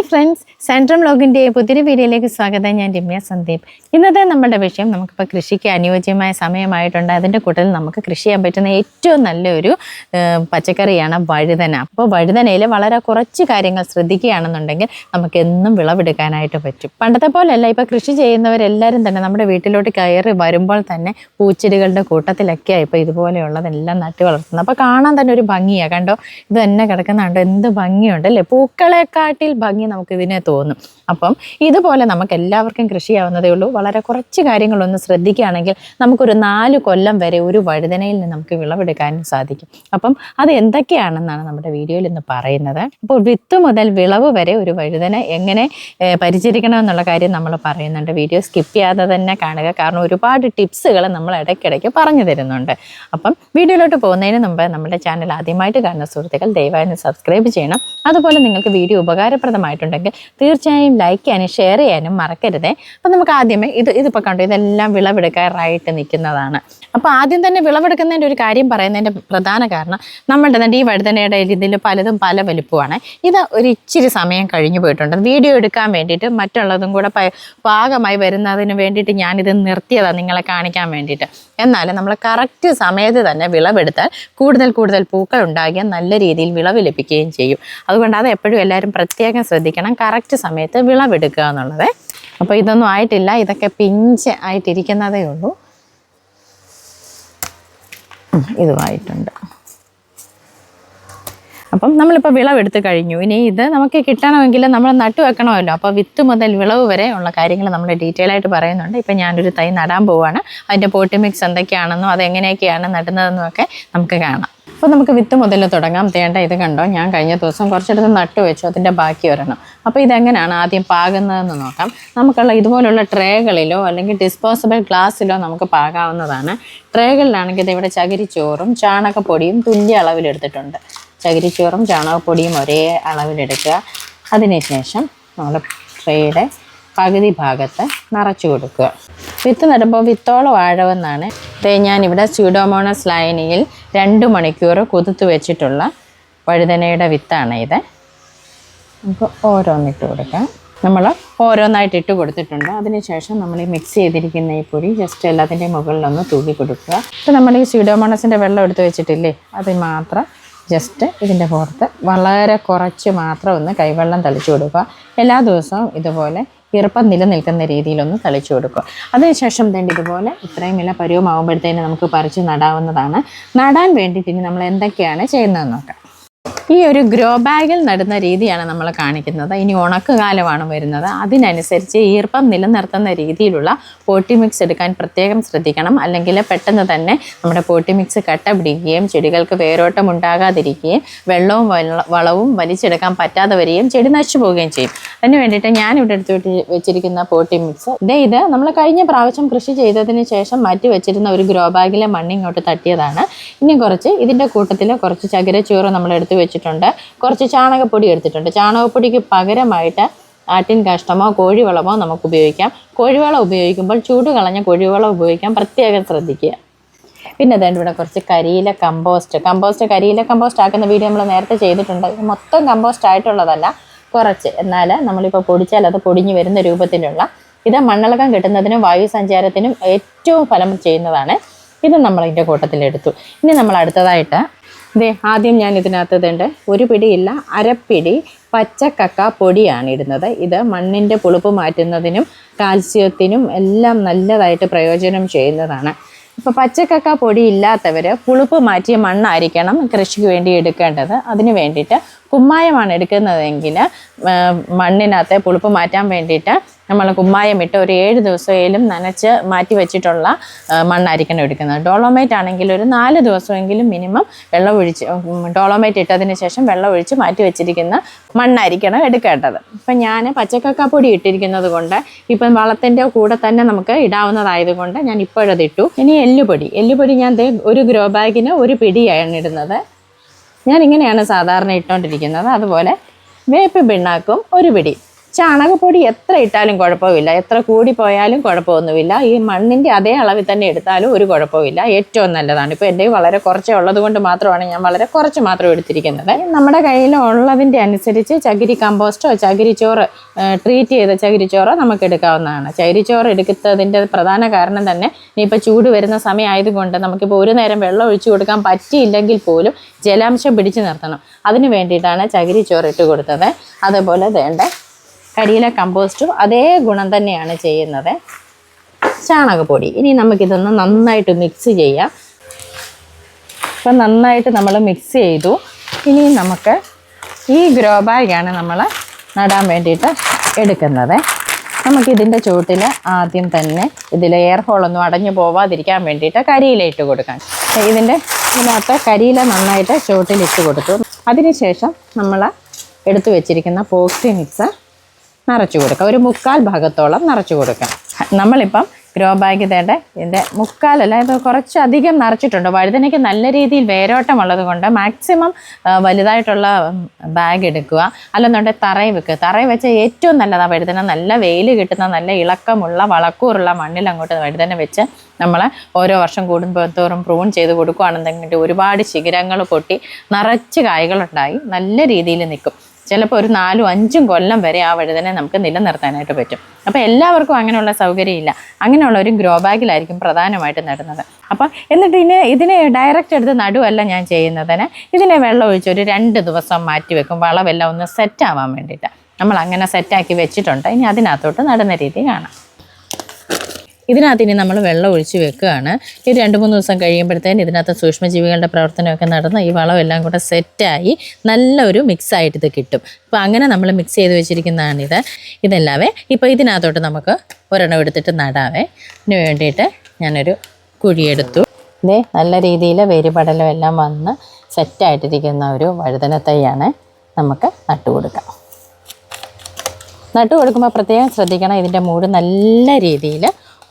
Hi friends centrum ലോഗിന്റെ പുതിയ വീഡിയോയിലേക്ക് സ്വാഗതം. ഞാൻ രമ്യ സന്ദീപ്. ഇന്നത്തെ നമ്മുടെ വിഷയം നമുക്കിപ്പോൾ കൃഷിക്ക് അനുയോജ്യമായ സമയമായിട്ടുണ്ട്. അതിന്റെ കൂട്ടത്തിൽ നമുക്ക് കൃഷി ചെയ്യാൻ പറ്റുന്ന ഏറ്റവും നല്ലൊരു പച്ചക്കറിയാണ് വഴുതന. അപ്പോൾ വഴുതനയിൽ വളരെ കുറച്ച് കാര്യങ്ങൾ ശ്രദ്ധിക്കുകയാണെന്നുണ്ടെങ്കിൽ നമുക്ക് എന്നും വിളവെടുക്കാനായിട്ട് പറ്റും. പണ്ടത്തെ പോലെയല്ല ഇപ്പോൾ കൃഷി ചെയ്യുന്നവരെല്ലാവരും തന്നെ നമ്മുടെ വീട്ടിലോട്ട് കയറി വരുമ്പോൾ തന്നെ പൂച്ചെടികളുടെ കൂട്ടത്തിലൊക്കെയാണ് ഇപ്പോൾ ഇതുപോലെയുള്ളതെല്ലാം നട്ടി വളർത്തുന്നത്. അപ്പോൾ കാണാൻ തന്നെ ഒരു ഭംഗിയാണ് കണ്ടോ? ഇത് തന്നെ കിടക്കുന്നുണ്ടോ. എന്ത് ഭംഗിയുണ്ട് അല്ലേ? പൂക്കളെക്കാട്ടിൽ ഭംഗി നമുക്ക് ഇതിനെ തോന്നും. അപ്പം ഇതുപോലെ നമുക്ക് എല്ലാവർക്കും കൃഷി ചെയ്യാവുന്നതേ ഉള്ളൂ. വളരെ കുറച്ച് കാര്യങ്ങളൊന്ന് ശ്രദ്ധിക്കുകയാണെങ്കിൽ നമുക്കൊരു നാല് കൊല്ലം വരെ ഒരു വഴുതനയിൽ നിന്ന് നമുക്ക് വിളവെടുക്കാനും സാധിക്കും. അപ്പം അത് എന്തൊക്കെയാണെന്നാണ് നമ്മുടെ വീഡിയോയിൽ ഇന്ന് പറയുന്നത്. അപ്പോൾ വിത്ത് മുതൽ വിളവ് വരെ ഒരു വഴുതന എങ്ങനെ പരിചരിക്കണം എന്നുള്ള കാര്യം നമ്മൾ പറയുന്നുണ്ട്. വീഡിയോ സ്കിപ്പ് ചെയ്യാതെ തന്നെ കാണുക. കാരണം ഒരുപാട് ടിപ്സുകൾ നമ്മൾ ഇടയ്ക്കിടയ്ക്ക് പറഞ്ഞു തരുന്നുണ്ട്. അപ്പം വീഡിയോയിലോട്ട് പോകുന്നതിന് മുമ്പ് നമ്മുടെ ചാനൽ ആദ്യമായിട്ട് കാണുന്ന സുഹൃത്തുക്കൾ ദയവായി സബ്സ്ക്രൈബ് ചെയ്യണം. അതുപോലെ നിങ്ങൾക്ക് വീഡിയോ ഉപകാരപ്രദമായിട്ടുണ്ടെങ്കിൽ തീർച്ചയായും ലൈക്ക് ചെയ്യാനും ഷെയർ ചെയ്യാനും മറക്കരുതേ. അപ്പം നമുക്ക് ആദ്യമേ ഇത് ഇതിപ്പോൾ കണ്ടു ഇതെല്ലാം വിളവെടുക്കാറായിട്ട് നിൽക്കുന്നതാണ്. അപ്പോൾ ആദ്യം തന്നെ വിളവെടുക്കുന്നതിന്റെ ഒരു കാര്യം പറയുന്നതിന്റെ പ്രധാന കാരണം നമ്മളുടെ തന്നെ ഈ വഴുതനയുടെ ഇതിൽ പലതും പല വലുപ്പമാണ്. ഇത് ഒരു ഇച്ചിരി സമയം കഴിഞ്ഞു പോയിട്ടുണ്ട്. വീഡിയോ എടുക്കാൻ വേണ്ടിയിട്ട് മറ്റുള്ളതും കൂടെ പാകമായി വരുന്നതിന് വേണ്ടിയിട്ട് ഞാനിത് നിർത്തിയതാണ് നിങ്ങളെ കാണിക്കാൻ വേണ്ടിയിട്ട്. എന്നാലും നമ്മൾ കറക്റ്റ് സമയത്ത് തന്നെ വിളവെടുത്താൽ കൂടുതൽ കൂടുതൽ പൂക്കൾ ഉണ്ടാകുകയും നല്ല രീതിയിൽ വിളവ് ലഭിക്കുകയും ചെയ്യും. അതുകൊണ്ട് അത് എപ്പോഴും എല്ലാവരും പ്രത്യേകം ശ്രദ്ധിക്കണം കറക്റ്റ് സമയത്ത് വിളവെടുക്കുക എന്നുള്ളത്. അപ്പോൾ ഇതൊന്നും ആയിട്ടില്ല. ഇതൊക്കെ പിഞ്ച് ആയിട്ടിരിക്കുന്നതേ ഉള്ളൂ. ഇതുമായിട്ടുണ്ട് അപ്പം നമ്മളിപ്പോൾ വിളവെടുത്ത് കഴിഞ്ഞു. ഇനി ഇത് നമുക്ക് കിട്ടണമെങ്കിൽ നമ്മൾ നട്ടു വെക്കണമല്ലോ. അപ്പോൾ വിത്ത് മുതൽ വിളവ് വരെ ഉള്ള കാര്യങ്ങൾ നമ്മൾ ഡീറ്റെയിൽ ആയിട്ട് പറയുന്നുണ്ട്. ഇപ്പം ഞാനൊരു തൈ നടാൻ പോവുകയാണ് അതിന്റെ പോട്ടി മിക്സ് എന്തൊക്കെയാണെന്നും അത് എങ്ങനെയൊക്കെയാണ് നടുന്നതെന്നും ഒക്കെ നമുക്ക് കാണാം. അപ്പോൾ നമുക്ക് വിത്ത് മുതൽ തുടങ്ങാം. തേണ്ട ഇത് കണ്ടോ? ഞാൻ കഴിഞ്ഞ ദിവസം കുറച്ചെടുത്ത് നട്ടു വെച്ചു. അതിന്റെ ബാക്കി വരണം അപ്പോൾ ഇതെങ്ങനെയാണ് ആദ്യം പാകുന്നതെന്ന് നോക്കാം. നമുക്കുള്ള ഇതുപോലുള്ള ട്രേകളിലോ അല്ലെങ്കിൽ ഡിസ്പോസിബിൾ ഗ്ലാസ്സിലോ നമുക്ക് പാകാവുന്നതാണ്. ട്രേകളിലാണെങ്കിൽ ഇത് ഇവിടെ ചകിരിച്ചോറും ചാണകപ്പൊടിയും തുല്യ അളവിലെടുത്തിട്ടുണ്ട് ചകിരിച്ചോറും ചാണകപ്പൊടിയും ഒരേ അളവിലെടുക്കുക അതിനുശേഷം നമ്മൾ ട്രേയുടെ പകുതി ഭാഗത്ത് നിറച്ചു കൊടുക്കുക. വിത്ത് നടുമ്പോൾ വിത്തോളം ആഴമെന്നാണ് ദേ ഞാനിവിടെ സ്യൂഡോമോണസ് ലൈനിയിൽ രണ്ട് മണിക്കൂർ കുതിർത്ത് വെച്ചിട്ടുള്ള വഴുതനയുടെ വിത്താണ് ഇത്. നമുക്ക് ഓരോന്നിട്ട് കൊടുക്കാം. നമ്മൾ ഓരോന്നായിട്ട് ഇട്ട് കൊടുത്തിട്ടുണ്ട്. അതിനുശേഷം നമ്മൾ ഈ മിക്സ് ചെയ്തിരിക്കുന്ന ഈ പൊടി ജസ്റ്റ് എല്ലാത്തിന്റെ മുകളിലൊന്ന് തൂക്കി കൊടുക്കുക. ഇപ്പോൾ നമ്മൾ ഈ സ്യൂഡോമോണസിന്റെ വെള്ളം എടുത്ത് വെച്ചിട്ടില്ലേ? അത് മാത്രം ജസ്റ്റ് ഇതിന്റെ പുറത്ത് വളരെ കുറച്ച് മാത്രം ഒന്ന് കൈവെള്ളം തളിച്ചു കൊടുക്കുക. എല്ലാ ദിവസവും ഇതുപോലെ ഈർപ്പം നിലനിൽക്കുന്ന രീതിയിലൊന്ന് തളിച്ചു കൊടുക്കുക. അതിനുശേഷം തന്നെ ഇതുപോലെ ഇത്രയും വില പരുവമാകുമ്പോഴത്തേന് നമുക്ക് പറിച്ച് നടാവുന്നതാണ്. നടാൻ വേണ്ടിയിട്ട് ഇനി നമ്മൾ എന്തൊക്കെയാണ് ചെയ്യുന്നതെന്ന് നോക്കാം. ഈ ഒരു ഗ്രോ ബാഗിൽ നടുന്ന രീതിയാണ് നമ്മൾ കാണിക്കുന്നത്. ഇനി ഉണക്ക് കാലമാണ് വരുന്നത്. അതിനനുസരിച്ച് ഈർപ്പം നിലനിർത്തുന്ന രീതിയിലുള്ള പോട്ടി മിക്സ് എടുക്കാൻ പ്രത്യേകം ശ്രദ്ധിക്കണം. അല്ലെങ്കിൽ പെട്ടെന്ന് തന്നെ നമ്മുടെ പോട്ടി മിക്സ് കട്ട പിടിക്കുകയും ചെടികൾക്ക് വേരോട്ടം ഉണ്ടാകാതിരിക്കുകയും വെള്ളവും വളവും വലിച്ചെടുക്കാൻ പറ്റാതെ വരികയും ചെടി നശിച്ചു പോവുകയും ചെയ്യും. അതിന് വേണ്ടിയിട്ട് ഞാൻ ഇവിടെ എടുത്ത് വെച്ചിരിക്കുന്ന പോട്ടി മിക്സ് ഇതേ ഇത് നമ്മൾ കഴിഞ്ഞ പ്രാവശ്യം കൃഷി ചെയ്തതിന് ശേഷം മാറ്റി വെച്ചിരുന്ന ഒരു ഗ്രോ ബാഗിലെ മണ്ണ് ഇങ്ങോട്ട് തട്ടിയതാണ്. ഇനി കുറച്ച് ഇതിന്റെ കൂട്ടത്തിൽ കുറച്ച് ചകിരച്ചോറ് നമ്മൾ എടുത്ത് വെച്ചിട്ടുണ്ട് കുറച്ച് ചാണകപ്പൊടി എടുത്തിട്ടുണ്ട്. ചാണകപ്പൊടിക്ക് പകരമായിട്ട് ആട്ടിൻ കാഷ്ടമോ കോഴിവളമോ നമുക്ക് ഉപയോഗിക്കാം. കോഴിവളം ഉപയോഗിക്കുമ്പോൾ ചൂട് കളഞ്ഞ കോഴിവളം ഉപയോഗിക്കാൻ പ്രത്യേകം ശ്രദ്ധിക്കുക. പിന്നെ അതുകൊണ്ട് ഇവിടെ കുറച്ച് കരിയില കമ്പോസ്റ്റ് കമ്പോസ്റ്റ് കരിയില കമ്പോസ്റ്റ് ആക്കുന്ന വീഡിയോ നമ്മൾ നേരത്തെ ചെയ്തിട്ടുണ്ട്. മൊത്തം കമ്പോസ്റ്റ് ആയിട്ടുള്ളതല്ല കുറച്ച്. എന്നാൽ നമ്മളിപ്പോൾ പൊടിച്ചാൽ അത് പൊടിഞ്ഞു വരുന്ന രൂപത്തിലുള്ള ഇത് മണ്ണിളക്കം കിട്ടുന്നതിനും വായു സഞ്ചാരത്തിനും ഏറ്റവും ഫലം ചെയ്യുന്നതാണ്. ഇത് നമ്മൾ ഇതിന്റെ കൂട്ടത്തിലെടുത്തു. ഇനി നമ്മൾ അടുത്തതായിട്ട് ഇതേ ആദ്യം ഞാൻ ഇതിനകത്ത് ഇതുണ്ട്. ഒരു പിടിയില്ല അരപ്പിടി പച്ചക്കക്ക പൊടിയാണ് ഇടുന്നത് ഇത് മണ്ണിന്റെ പുളിപ്പ് മാറ്റുന്നതിനും കാൽസ്യത്തിനും എല്ലാം നല്ലതായിട്ട് പ്രയോജനം ചെയ്യുന്നതാണ്. ഇപ്പോൾ പച്ചക്കക്ക പൊടി ഇല്ലാത്തവർ പുളിപ്പ് മാറ്റിയ മണ്ണായിരിക്കണം കൃഷിക്ക് വേണ്ടി എടുക്കേണ്ടത്. അതിന് വേണ്ടിയിട്ട് കുമ്മായമാണ് എടുക്കുന്നതെങ്കിൽ മണ്ണിനകത്തെ പുളിപ്പ് മാറ്റാൻ വേണ്ടിയിട്ട് നമ്മൾ കുമ്മായം ഇട്ട് ഒരു ഏഴ് ദിവസമെങ്കിലും നനച്ച് മാറ്റി വെച്ചിട്ടുള്ള മണ്ണായിരിക്കണം എടുക്കുന്നത്. ഡോളോമേറ്റ് ആണെങ്കിൽ ഒരു നാല് ദിവസമെങ്കിലും മിനിമം വെള്ളം ഒഴിച്ച് ഡോളോമേറ്റ് ഇട്ടതിന് ശേഷം വെള്ളം ഒഴിച്ച് മാറ്റി വെച്ചിരിക്കുന്ന മണ്ണായിരിക്കണം എടുക്കേണ്ടത്. ഇപ്പം ഞാൻ പച്ചക്കക്കാപ്പൊടി ഇട്ടിരിക്കുന്നത് കൊണ്ട് ഇപ്പം വളത്തിന്റെ കൂടെ തന്നെ നമുക്ക് ഇടാവുന്നതായതുകൊണ്ട് ഞാൻ ഇപ്പോഴത് ഇട്ടു ഇനി എല്ലുപൊടി. എല്ലുപൊടി ഞാൻ ഒരു ഗ്രോ ബാഗിന് ഒരു പിടിയാണ് ഇടുന്നത്. ഞാൻ ഇങ്ങനെയാണ് സാധാരണ ഇട്ടുകൊണ്ടിരിക്കുന്നത് അതുപോലെ വേപ്പ് പിണ്ണാക്കും ഒരു പിടി. ചാണകപ്പൊടി എത്ര ഇട്ടാലും കുഴപ്പമില്ല. എത്ര കൂടി പോയാലും കുഴപ്പമൊന്നുമില്ല. ഈ മണ്ണിന്റെ അതേ അളവിൽ തന്നെ എടുത്താലും ഒരു കുഴപ്പമില്ല. ഏറ്റവും നല്ലതാണ്. ഇപ്പോൾ എന്റെ വളരെ കുറച്ചേ ഉള്ളത് കൊണ്ട് മാത്രമാണ് ഞാൻ വളരെ കുറച്ച് മാത്രം എടുത്തിരിക്കുന്നത്. നമ്മുടെ കയ്യിൽ ഉള്ളതിന്റെ അനുസരിച്ച് ചകിരി കമ്പോസ്റ്റോ ചകിരിച്ചോറ് ട്രീറ്റ് ചെയ്ത ചകിരിച്ചോറോ നമുക്ക് എടുക്കാവുന്നതാണ്. ചകിരിച്ചോറ് എടുക്കുന്നതിന്റെ പ്രധാന കാരണം തന്നെ ഇനിയിപ്പോൾ ചൂട് വരുന്ന സമയമായതുകൊണ്ട് നമുക്കിപ്പോൾ ഒരു നേരം വെള്ളം ഒഴിച്ചു കൊടുക്കാൻ പറ്റിയില്ലെങ്കിൽ പോലും ജലാംശം പിടിച്ചു നിർത്തണം. അതിന് വേണ്ടിയിട്ടാണ് ചകിരിച്ചോറ് ഇട്ട് കൊടുത്തത് അതുപോലെ വേണ്ട കരിയില കമ്പോസ്റ്റും അതേ ഗുണം തന്നെയാണ് ചെയ്യുന്നത്. ചാണകപ്പൊടി. ഇനി നമുക്കിതൊന്ന് നന്നായിട്ട് മിക്സ് ചെയ്യാം. ഇപ്പം നന്നായിട്ട് നമ്മൾ മിക്സ് ചെയ്തു. ഇനി നമുക്ക് ഈ ഗ്രോ ബാഗാണ് നമ്മൾ നടാൻ വേണ്ടിയിട്ട് എടുക്കുന്നത്. നമുക്കിതിന്റെ ചുവട്ടിൽ ആദ്യം തന്നെ ഇതിൽ എയർ ഹോളൊന്നും അടഞ്ഞു പോവാതിരിക്കാൻ വേണ്ടിയിട്ട് കരിയില ഇട്ട് കൊടുക്കാം. ഇതിന്റെ ഇതിനകത്ത് കരിയില നന്നായിട്ട് ചുവട്ടിലിട്ട് കൊടുത്തു. അതിനുശേഷം നമ്മൾ എടുത്തു വെച്ചിരിക്കുന്ന പോക്സി മിക്സ് നിറച്ചു കൊടുക്കുക ഒരു മുക്കാൽ ഭാഗത്തോളം നിറച്ചു കൊടുക്കാം നമ്മളിപ്പം ഗ്രോ ബാഗ് തേണ്ട ഇതിന്റെ മുക്കാലല്ല ഇത് കുറച്ചധികം നിറച്ചിട്ടുണ്ട്. വഴുതനയ്ക്ക് നല്ല രീതിയിൽ വേരോട്ടമുള്ളത് കൊണ്ട് മാക്സിമം വലുതായിട്ടുള്ള ബാഗ് എടുക്കുക. അല്ലെന്നുണ്ടെങ്കിൽ തറയിൽ വെക്കുക. തറയിൽ വെച്ചാൽ ഏറ്റവും നല്ലതാണ് വഴുതന നല്ല വെയിൽ കിട്ടുന്ന നല്ല ഇളക്കമുള്ള വളക്കൂറുള്ള മണ്ണിൽ അങ്ങോട്ട് വഴുതന വെച്ച് നമ്മൾ ഓരോ വർഷം കൂടുമ്പോഴത്തോറും പ്രൂൺ ചെയ്ത് കൊടുക്കുകയാണെന്നുണ്ടെങ്കിൽ ഒരുപാട് ശിഖരങ്ങൾ പൊട്ടി നിറച്ച് കായ്കളുണ്ടായി. നല്ല രീതിയിൽ നിൽക്കും. ചിലപ്പോൾ ഒരു നാലും അഞ്ചും കൊല്ലം വരെ ആ വഴുതനെ നമുക്ക് നിലനിർത്താനായിട്ട് പറ്റും. അപ്പോൾ എല്ലാവർക്കും അങ്ങനെയുള്ള സൗകര്യമില്ല. അങ്ങനെയുള്ള ഒരു ഗ്രോ ബാഗിലായിരിക്കും പ്രധാനമായിട്ട് നടുന്നത്. അപ്പോൾ എന്നിട്ട് ഇതിനെ ഇതിനെ ഡയറക്റ്റ് എടുത്ത് നടുവല്ല ഞാൻ ചെയ്യുന്നതിന്. ഇതിനെ വെള്ളം ഒഴിച്ച് ഒരു രണ്ട് ദിവസം മാറ്റി വെക്കും. വളമെല്ലാം ഒന്ന് സെറ്റ് ആവാൻ വേണ്ടിയിട്ട്. നമ്മൾ അങ്ങനെ സെറ്റാക്കി വെച്ചിട്ടുണ്ട്. ഇനി അതിനകത്തോട്ട് നടുന്ന രീതി കാണാം. ഇതിനകത്ത് ഇനി നമ്മൾ വെള്ളം ഒഴിച്ച് വെക്കുകയാണ്. ഇത് രണ്ട് മൂന്ന് ദിവസം കഴിയുമ്പോഴത്തേന് ഇതിനകത്ത് സൂക്ഷ്മജീവികളുടെ പ്രവർത്തനമൊക്കെ നടന്ന് ഈ വളമെല്ലാം കൂടെ സെറ്റായി നല്ലൊരു മിക്സായിട്ട് ഇത് കിട്ടും. അപ്പോൾ അങ്ങനെ നമ്മൾ മിക്സ് ചെയ്ത് വെച്ചിരിക്കുന്നതാണിത്. ഇതെല്ലാവേ ഇപ്പോൾ ഇതിനകത്തോട്ട് നമുക്ക് ഒരെണ്ണം എടുത്തിട്ട് നടാവേ. ഇതിന് വേണ്ടിയിട്ട് ഞാനൊരു കുഴിയെടുത്തു ഇതേ നല്ല രീതിയിൽ വേരുപടലും എല്ലാം വന്ന് സെറ്റായിട്ടിരിക്കുന്ന ഒരു വഴുതന തൈയാണ് നമുക്ക് നട്ടുകൊടുക്കാം. നട്ടു കൊടുക്കുമ്പോൾ പ്രത്യേകം ശ്രദ്ധിക്കണം ഇതിന്റെ മൂട് നല്ല രീതിയിൽ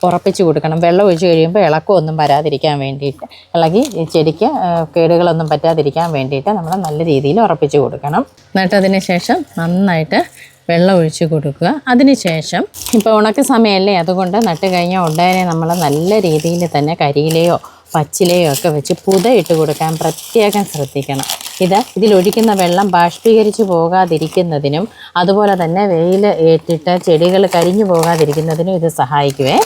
ഉറപ്പിച്ച് കൊടുക്കണം. വെള്ളം ഒഴിച്ച് കഴിയുമ്പോൾ ഇളക്കമൊന്നും വരാതിരിക്കാൻ വേണ്ടിയിട്ട്. ഇളകി ചെടിക്ക് കേടുകളൊന്നും പറ്റാതിരിക്കാൻ വേണ്ടിയിട്ട് നമ്മൾ നല്ല രീതിയിൽ ഉറപ്പിച്ച് കൊടുക്കണം. എന്നിട്ടതിന് ശേഷം നന്നായിട്ട് വെള്ളം ഒഴിച്ച് കൊടുക്കുക. അതിനുശേഷം ഇപ്പോൾ ഉണക്ക സമയമല്ലേ അതുകൊണ്ട് നട്ട് കഴിഞ്ഞാൽ ഉടനെ നമ്മൾ നല്ല രീതിയിൽ തന്നെ കരിയിലയോ പച്ചിലയോ ഒക്കെ വെച്ച് പുതയിട്ട് കൊടുക്കാൻ പ്രത്യേകം ശ്രദ്ധിക്കണം. ഇത് ഇതിലൊഴിക്കുന്ന വെള്ളം ബാഷ്പീകരിച്ചു പോകാതിരിക്കുന്നതിനും അതുപോലെ തന്നെ വെയിൽ ഏറ്റിട്ട് ചെടികൾ കരിഞ്ഞു പോകാതിരിക്കുന്നതിനും ഇത് സഹായിക്കുവേ.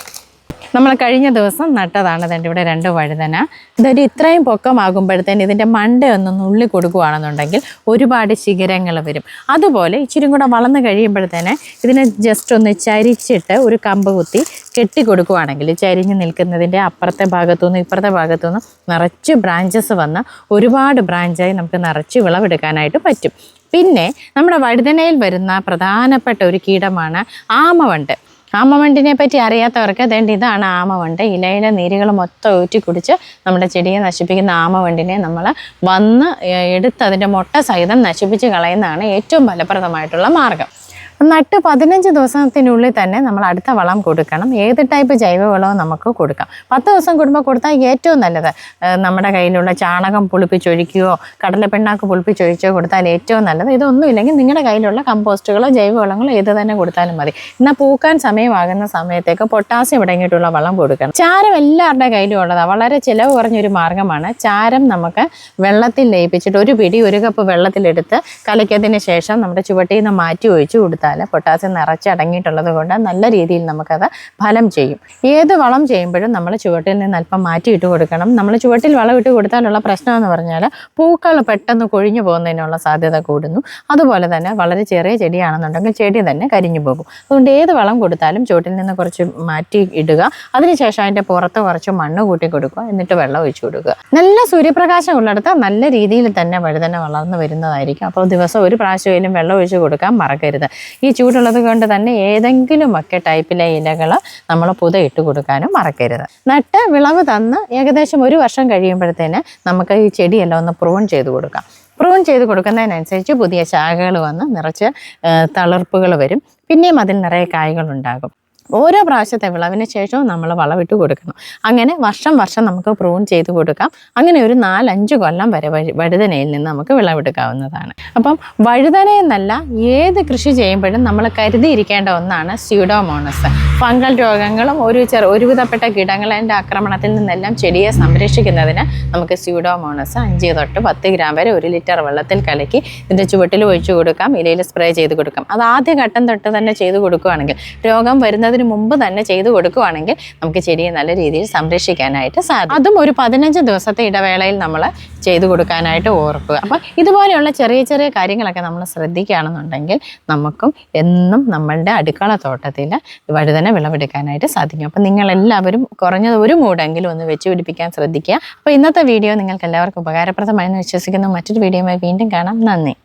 നമ്മൾ കഴിഞ്ഞ ദിവസം നട്ടതാണ് ഇതിന്റെ ഇവിടെ രണ്ട് വഴുതന. ഇതൊരു ഇത്രയും പൊക്കമാകുമ്പോഴത്തേന് ഇതിന്റെ മണ്ട ഒന്ന് നുള്ളി കൊടുക്കുകയാണെന്നുണ്ടെങ്കിൽ ഒരുപാട് ശിഖരങ്ങൾ വരും. അതുപോലെ ഇച്ചിരി കൂടെ വളർന്നു കഴിയുമ്പോഴത്തേന് ഇതിനെ ജസ്റ്റ് ഒന്ന് ചരിച്ചിട്ട് ഒരു കമ്പ് കുത്തി കെട്ടി കൊടുക്കുകയാണെങ്കിൽ ചരിഞ്ഞ് നിൽക്കുന്നതിന്റെ അപ്പുറത്തെ ഭാഗത്തുനിന്ന് ഇപ്പുറത്തെ ഭാഗത്തുനിന്ന് നിറച്ച് ബ്രാഞ്ചസ് വന്ന് ഒരുപാട് ബ്രാഞ്ചായി നമുക്ക് നിറച്ച് വിളവെടുക്കാനായിട്ട് പറ്റും. പിന്നെ നമ്മുടെ വഴുതനയിൽ വരുന്ന പ്രധാനപ്പെട്ട ഒരു കീടമാണ് ആമവണ്ട്. ആമവണ്ടിനെ പറ്റി അറിയാത്തവർക്ക് അതേണ്ട ഇതാണ് ആമവണ്ട്. ഇലയിലെ നീരുകൾ മൊത്തം ഊറ്റി കുടിച്ച് നമ്മുടെ ചെടിയെ നശിപ്പിക്കുന്ന ആമവണ്ടിനെ നമ്മൾ വന്ന് എടുത്ത് അതിന്റെ മുട്ട സഹിതം നശിപ്പിച്ച് കളയുന്നതാണ് ഏറ്റവും ഫലപ്രദമായിട്ടുള്ള മാർഗം. നട്ട് പതിനഞ്ച് ദിവസത്തിനുള്ളിൽ തന്നെ നമ്മൾ അടുത്ത വളം കൊടുക്കണം. ഏത് ടൈപ്പ് ജൈവവളവും നമുക്ക് കൊടുക്കാം. പത്ത് ദിവസം കൂടുമ്പോൾ കൊടുത്താൽ ഏറ്റവും നല്ലത്. നമ്മുടെ കയ്യിലുള്ള ചാണകം പുളിപ്പിച്ചൊഴിക്കുകയോ കടലപ്പിണ്ണാക്ക് പുളിപ്പിച്ചൊഴിച്ചോ കൊടുത്താൽ ഏറ്റവും നല്ലത്. ഇതൊന്നും ഇല്ലെങ്കിൽ നിങ്ങളുടെ കയ്യിലുള്ള കമ്പോസ്റ്റുകളോ ജൈവവളങ്ങളോ ഏത് തന്നെ കൊടുത്താലും മതി. എന്നാൽ പൂക്കാൻ സമയമാകുന്ന സമയത്തേക്ക് പൊട്ടാസ്യം അടങ്ങിയിട്ടുള്ള വളം കൊടുക്കണം. ചാരം എല്ലാവരുടെ കയ്യിലും ഉള്ളതാണ് വളരെ ചിലവ് കുറഞ്ഞൊരു മാർഗമാണ് ചാരം നമുക്ക് വെള്ളത്തിൽ ലയിപ്പിച്ചിട്ട് ഒരു പിടി ഒരു കപ്പ് വെള്ളത്തിലെടുത്ത് കലക്കിയതിന് ശേഷം നമ്മുടെ ചുവട്ടിൽ നിന്ന് മാറ്റി ഒഴിച്ചു കൊടുത്താൽ പൊട്ടാസ്യം നിറച്ചടങ്ങിയിട്ടുള്ളത് കൊണ്ട് നല്ല രീതിയിൽ നമുക്കത് ഫലം ചെയ്യും. ഏത് വളം ചെയ്യുമ്പോഴും നമ്മൾ ചുവട്ടിൽ നിന്ന് അല്പം മാറ്റിയിട്ട് കൊടുക്കണം. നമ്മൾ ചുവട്ടിൽ വളം ഇട്ട് കൊടുത്താലുള്ള പ്രശ്നം എന്ന് പറഞ്ഞാൽ പൂക്കൾ പെട്ടെന്ന് കൊഴിഞ്ഞു പോകുന്നതിനുള്ള സാധ്യത കൂടുന്നു. അതുപോലെ തന്നെ വളരെ ചെറിയ ചെടിയാണെന്നുണ്ടെങ്കിൽ ചെടി തന്നെ കരിഞ്ഞു പോകും. അതുകൊണ്ട് ഏത് വളം കൊടുത്താലും ചുവട്ടിൽ നിന്ന് കുറച്ച് മാറ്റി ഇടുക. അതിനുശേഷം അതിന്റെ പുറത്ത് കുറച്ച് മണ്ണ് കൂട്ടി കൊടുക്കുക. എന്നിട്ട് വെള്ളം ഒഴിച്ചു കൊടുക്കുക. നല്ല സൂര്യപ്രകാശം ഉള്ളിടത്ത് നല്ല രീതിയിൽ തന്നെ വഴുതന വളർന്നു വരുന്നതായിരിക്കും. അപ്പോൾ ദിവസം ഒരു പ്രാവശ്യമെങ്കിലും വെള്ളം ഒഴിച്ചു കൊടുക്കാൻ മറക്കരുത്. ഈ ചൂടുള്ളത് കൊണ്ട് തന്നെ ഏതെങ്കിലുമൊക്കെ ടൈപ്പിലെ ഇലകൾ നമ്മൾ പുത ഇട്ട് കൊടുക്കാനും മറക്കരുത്. നട്ട് വിളവ് തന്ന് ഏകദേശം ഒരു വർഷം കഴിയുമ്പോഴത്തേന് നമുക്ക് ഈ ചെടിയെല്ലാം ഒന്ന് പ്രൂൺ ചെയ്ത് കൊടുക്കാം. പ്രൂൺ ചെയ്ത് കൊടുക്കുന്നതിനനുസരിച്ച് പുതിയ ശാഖകൾ വന്ന് നിറച്ച് തളർപ്പുകൾ വരും. പിന്നെയും അതിൽ നിറയെ കായ്കളുണ്ടാകും ഓരോ പ്രാവശ്യത്തെ വിളവിന് ശേഷവും നമ്മൾ വളമിട്ട് കൊടുക്കണം. അങ്ങനെ വർഷം വർഷം നമുക്ക് പ്രൂൺ ചെയ്ത് കൊടുക്കാം. അങ്ങനെ ഒരു നാലഞ്ച് കൊല്ലം വരെ വഴി- വഴുതനയിൽ നിന്ന് നമുക്ക് വിളവെടുക്കാവുന്നതാണ്. അപ്പം വഴുതന എന്നല്ല ഏത് കൃഷി ചെയ്യുമ്പോഴും നമ്മൾ കരുതിയിരിക്കേണ്ട ഒന്നാണ് സ്യൂഡോമോണസ്. ഫംഗൽ രോഗങ്ങളും ഒരു ചെറു ഒരുവിധപ്പെട്ട കീടങ്ങളുടെ ആക്രമണത്തിൽ നിന്നെല്ലാം ചെടിയെ സംരക്ഷിക്കുന്നതിന് നമുക്ക് സ്യൂഡോമോണസ് അഞ്ച് തൊട്ട് പത്ത് ഗ്രാം വരെ ഒരു ലിറ്റർ വെള്ളത്തിൽ കലക്കി ഇതിന്റെ ചുവട്ടിൽ ഒഴിച്ചു കൊടുക്കാം ഇലയിൽ സ്പ്രേ ചെയ്ത് കൊടുക്കാം. അത് ആദ്യ ഘട്ടം തൊട്ട് തന്നെ ചെയ്ത് കൊടുക്കുകയാണെങ്കിൽ രോഗം വരുന്നതിന് മുമ്പ് തന്നെ ചെയ്തു കൊടുക്കുകയാണെങ്കിൽ നമുക്ക് ചെടിയെ നല്ല രീതിയിൽ സംരക്ഷിക്കാനായിട്ട് സാധിക്കും. അതും ഒരു പതിനഞ്ച് ദിവസത്തെ ഇടവേളയിൽ നമ്മൾ ചെയ്തു കൊടുക്കാനായിട്ട് ഓർക്കുക. അപ്പം ഇതുപോലെയുള്ള ചെറിയ ചെറിയ കാര്യങ്ങളൊക്കെ നമ്മൾ ശ്രദ്ധിക്കുകയാണെന്നുണ്ടെങ്കിൽ നമുക്കും എന്നും നമ്മളുടെ അടുക്കള തോട്ടത്തിൽ വഴുതന വിളവെടുക്കാനായിട്ട് സാധിക്കും. അപ്പം നിങ്ങളെല്ലാവരും കുറഞ്ഞത് ഒരു മൂടെങ്കിലും ഒന്ന് വെച്ച് പിടിപ്പിക്കാൻ ശ്രദ്ധിക്കുക. അപ്പോൾ ഇന്നത്തെ വീഡിയോ നിങ്ങൾക്ക് എല്ലാവർക്കും ഉപകാരപ്രദമായി എന്ന് വിശ്വസിക്കുന്നു. മറ്റൊരു വീഡിയോയുമായി വീണ്ടും കാണാം. നന്ദി.